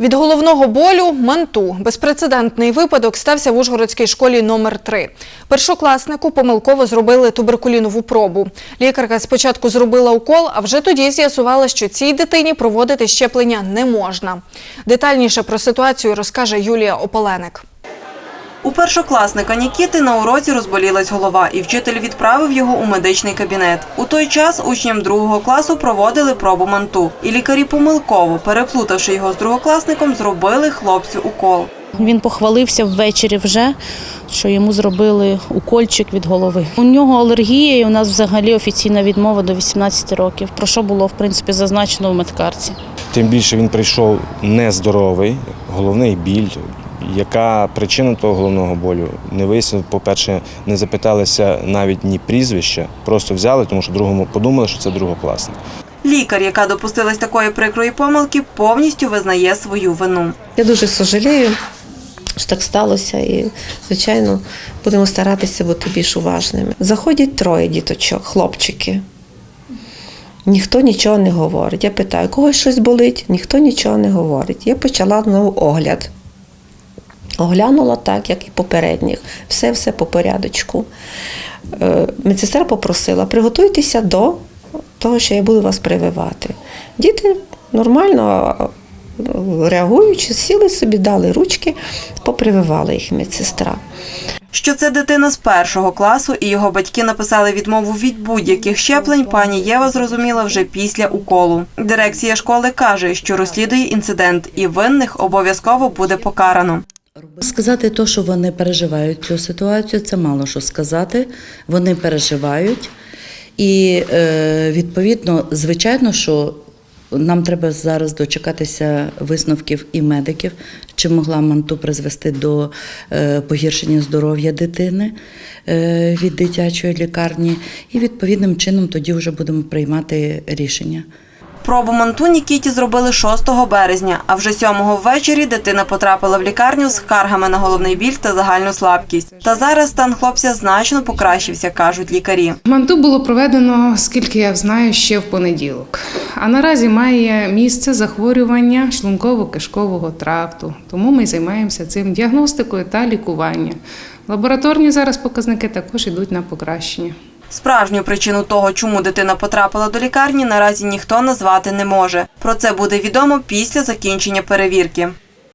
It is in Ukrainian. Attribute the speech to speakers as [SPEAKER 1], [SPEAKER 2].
[SPEAKER 1] Від головного болю манту безпрецедентний випадок стався в Ужгородській школі номер 3 Першокласнику помилково зробили туберкулінову пробу. Лікарка спочатку зробила укол, а вже тоді з'ясувала, що цій дитині проводити щеплення не можна. Детальніше про ситуацію розкаже Юлія Ополеник.
[SPEAKER 2] У першокласника Нікіти на уроці розболілась голова, і вчитель відправив його у медичний кабінет. У той час учням другого класу проводили пробу манту. І лікарі помилково, переплутавши його з другокласником, зробили хлопцю укол.
[SPEAKER 3] Він похвалився ввечері вже, що йому зробили укольчик від голови. У нього алергія, і у нас взагалі офіційна відмова до 18 років, про що було в принципі зазначено в медкарті.
[SPEAKER 4] Тим більше він прийшов нездоровий, головний біль. Яка причина того головного болю? Не вияснив, по-перше, не запиталися навіть ні прізвища, просто взяли, тому що другому подумали, що це другокласник.
[SPEAKER 2] Лікар, яка допустилась такої прикрої помилки, повністю визнає свою вину.
[SPEAKER 5] Я дуже сожалію, що так сталося, і, звичайно, будемо старатися бути більш уважними. Заходять троє діточок, хлопчики. Ніхто нічого не говорить. Я питаю, когось щось болить, ніхто нічого не говорить. Я почала знову огляд. Оглянула так, як і попередніх. Все, все по порядочку. Е, Медсестра попросила, приготуйтеся до того, що я буду вас прививати. Діти нормально е, реагуючи, сіли собі, дали ручки, попрививала їх медсестра.
[SPEAKER 2] Що це дитина з першого класу і його батьки написали відмову від будь-яких щеплень, пані Єва зрозуміла вже після уколу. Дирекція школи каже, що розслідує інцидент і винних обов'язково буде покарано.
[SPEAKER 6] Сказати то, що вони переживають цю ситуацію, це мало що сказати. Вони переживають. І е, відповідно, звичайно, що нам треба зараз дочекатися висновків і медиків, чи могла манту призвести до е, погіршення здоров'я дитини е, від дитячої лікарні, і відповідним чином тоді вже будемо приймати рішення.
[SPEAKER 2] Пробу манту Нікіті зробили 6 березня, а вже 7 ввечері дитина потрапила в лікарню з скаргами на головний біль та загальну слабкість. Та зараз стан хлопця значно покращився, кажуть лікарі.
[SPEAKER 7] Манту було проведено, скільки я знаю, ще в понеділок. А наразі має місце захворювання шлунково-кишкового тракту. Тому ми займаємося цим діагностикою та лікуванням. Лабораторні зараз показники також йдуть на покращення.
[SPEAKER 2] Справжню причину того, чому дитина потрапила до лікарні, наразі ніхто назвати не може. Про це буде відомо після закінчення перевірки.